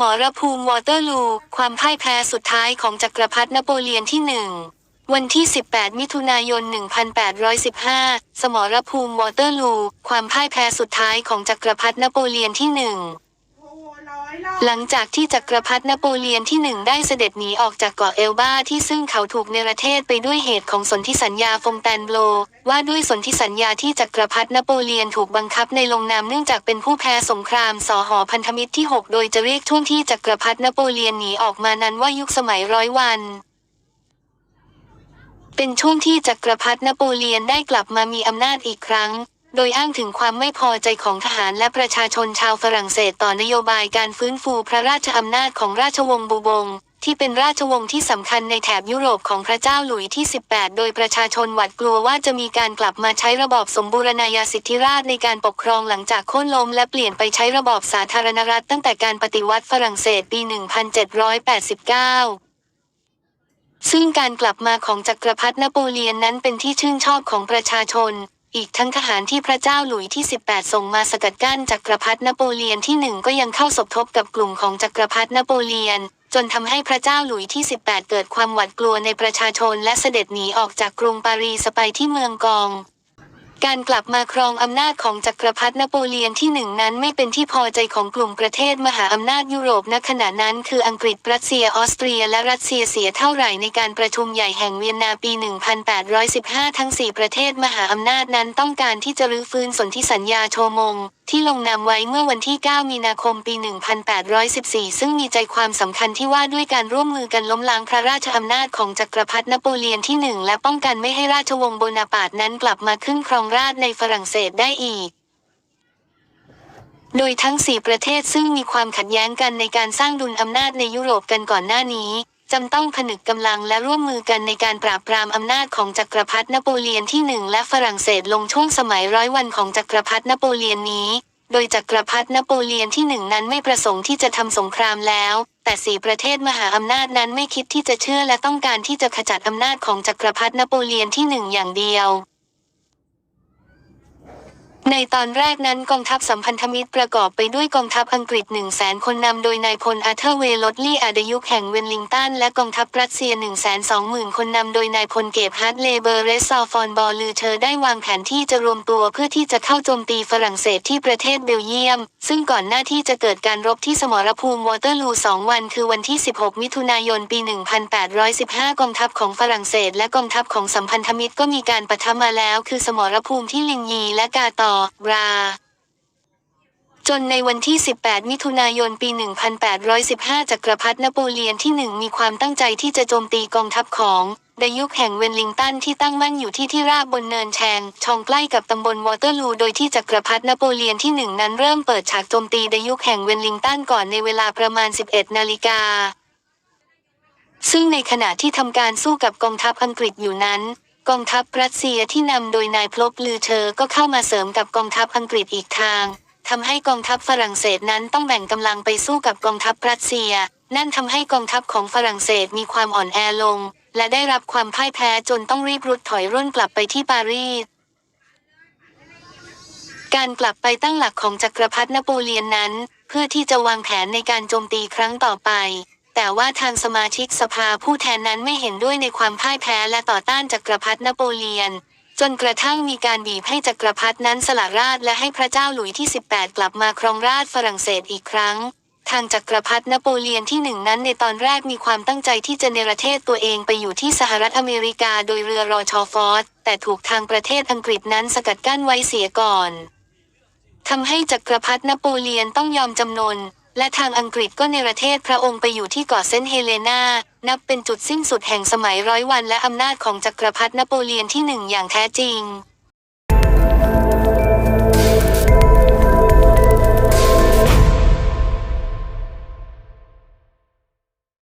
มรภูมิวอเตอร์ลู ความพ่ายแพ้สุดท้ายของจักรพรรดินโปเลียนที่หนึ่งวันที่ 18 มิถุนายน 1815 สมรภูมิวอเตอร์ลู ความพ่ายแพ้สุดท้ายของจักรพรรดินโปเลียนที่หนึ่ง หลังจากที่จักรพรรดินโปเลียนที่หนึ่งได้เสด็จหนีออกจากเกาะเอลบาที่ซึ่งเขาถูกเนรเทศไปด้วยเหตุของสนธิสัญญาฟงแตนโบลว่าด้วยสนธิสัญญาที่จักรพรรดินโปเลียนถูกบังคับในลงนามเนื่องจากเป็นผู้แพ้สงครามสอหอพันธมิตรที่ 6 โดยจะเรียกช่วงที่จักรพรรดินโปเลียนหนีออกมานั้นว่ายุคสมัยร้อยวันเป็นช่วงที่จักรพรรดินโปเลียนได้กลับมามีอำนาจอีกครั้ง โดยอ้างถึงความไม่พอใจของทหารและประชาชนชาวฝรั่งเศสต่อนโยบายการฟื้นฟูพระราชอำนาจของราชวงศ์บูบง ที่เป็นราชวงศ์ที่สำคัญในแถบยุโรปของพระเจ้าหลุยที่ 18 โดยประชาชนหวาดกลัวว่าจะมีการกลับมาใช้ระบอบสมบูรณาญาสิทธิราชในการปกครองหลังจากโค่นล้มและเปลี่ยนไปใช้ระบอบสาธารณรัฐตั้งแต่การปฏิวัติฝรั่งเศสปี 1789ซึ่งการกลับมาของจักรพรรดินโปเลียนนั้นเป็นที่ชื่นชอบของประชาชน อีกทั้งทหารที่พระเจ้าหลุยส์ที่ 18 ส่งมาสกัดกั้นจักรพรรดินโปเลียนที่หนึ่งก็ยังเข้าสบทบกับกลุ่มของจักรพรรดินโปเลียน จนทำให้พระเจ้าหลุยส์ที่ 18 เกิดความหวาดกลัวในประชาชนและเสด็จหนีออกจากกรุงปารีสไปที่เมืองกอง การกลับมาครองอำนาจของจักรพรรดินโปเลียนที่หนึ่งนั้นไม่เป็นที่พอใจของกลุ่มประเทศมหาอำนาจยุโรปณขณะนั้นคืออังกฤษรัสเซียออสเตรียและรัสเซียเสียเท่าไหร่ในการประชุมใหญ่แห่งเวียนนาปี 1815 ทั้ง 4 ประเทศมหาอำนาจนั้นต้องการที่จะรื้อฟื้นสนธิสัญญาโชมง ที่ลงนามไว้เมื่อวันที่ 9 มีนาคมปี 1814 ซึ่งมีใจความสำคัญที่ว่าด้วยการร่วมมือกันล้มล้างพระราชอำนาจของจักรพรรดินโปเลียนที่หนึ่งและป้องกันไม่ให้ราชวงศ์โบนาปาร์ตนั้นกลับมาขึ้นครองราชในฝรั่งเศสได้อีก โดยทั้งสี่ประเทศซึ่งมีความขัดแย้งกันในการสร้างดุลอำนาจในยุโรปกันก่อนหน้านี้จำต้องผนึกกำลังและร่วมมือกันในการปราบปรามอำนาจของจักรพรรดินโปเลียนที่หนึ่งและฝรั่งเศสลงช่วงสมัยร้อยวันของจักรพรรดินโปเลียนนี้ โดยจักรพรรดินโปเลียนที่หนึ่งนั้นไม่ประสงค์ที่จะทำสงครามแล้ว แต่สี่ประเทศมหาอำนาจนั้นไม่คิดที่จะเชื่อและต้องการที่จะขจัดอำนาจของจักรพรรดินโปเลียนที่หนึ่งอย่างเดียว ในตอนแรกนั้นกองทัพสัมพันธมิตรประกอบไปด้วยกองทัพอังกฤษ1 0 0 0 0แสนคนนำโดยนายพลอาร์เธอร์เวลลดลี่อาดยุคแห่งเวลลิงตันและกองทัพรัสเซีย 1 2 0 0 0 0 คนนำโดยนายพลเก็บฮาร์ดเลเบอร์เรสซอฟอนบอลือเธอได้วางแผนที่จะรวมตัวเพื่อที่จะเข้าโจมตีฝรั่งเศสที่ประเทศเบลเยียม ซึ่งก่อนหน้าที่จะเกิดการรบที่สมรภูมิวอเตอร์ลูสองวัน คือวันที่ 16 มิถุนายนปี 1815 กองทัพของฝรั่งเศส และกองทัพของสัมพันธมิตรก็มีการปะทะมาแล้ว คือสมรภูมิที่ลิงยีและกาตอรา จนในวันที่ 18 มิถุนายน ปี 1815 จักรพรรดินโปเลียนที่หนึ่งมีความตั้งใจที่จะโจมตีกองทัพของดยุคแห่งเวลลิงตันที่ตั้งมั่นอยู่ที่ที่ราบบนเนินแชง ชองใกล้กับตำบลวอเตอร์ลู โดยที่จักรพรรดินโปเลียนที่หนึ่งนั้นเริ่มเปิดฉากโจมตีดยุคแห่งเวลลิงตันก่อนในเวลาประมาณ 11 นาฬิกา ซึ่งในขณะที่ทำการสู้กับกองทัพอังกฤษอยู่นั้น กองทัพรัสเซียที่นำโดยนายพลบลือเชอก็เข้ามาเสริมกับกองทัพอังกฤษอีกทางทำให้กองทัพฝรั่งเศสนั้นต้องแบ่งกำลังไปสู้กับกองทัพรัสเซีย นั่นทำให้กองทัพของฝรั่งเศสมีความอ่อนแอลง และได้รับความพ่ายแพ้จนต้องรีบรุดถอยร่นกลับไปที่ปารีสการกลับไปตั้งหลักของจักรพรรดินโปเลียนนั้น เพื่อที่จะวางแผนในการโจมตีครั้งต่อไป แต่ว่าทางสมาชิกสภาผู้แทนนั้นไม่เห็นด้วยในความพ่ายแพ้และต่อต้านจักรพรรดินโปเลียน จนกระทั่งมีการบีบให้จักรพรรดินั้นสละราชและให้พระเจ้าหลุยที่ 18 กลับมาครองราชฝรั่งเศสอีกครั้ง ทางจักรพรรดินโปเลียนที่หนึ่งนั้นในตอนแรกมีความตั้งใจที่จะเนรเทศตัวเองไปอยู่ที่สหรัฐอเมริกาโดยเรือรอชอฟอร์ดแต่ถูกทางประเทศอังกฤษนั้นสกัดกั้นไว้เสียก่อนทำให้จักรพรรดินโปเลียนต้องยอมจำนน และทางอังกฤษก็ในประเทศพระองค์ไปอยู่ที่เกาะเซนต์เฮเลนานับเป็นจุดสิ้นสุดแห่งสมัยร้อยวันและอำนาจของจักรพรรดินโปเลียนที่หนึ่งอย่างแท้จริง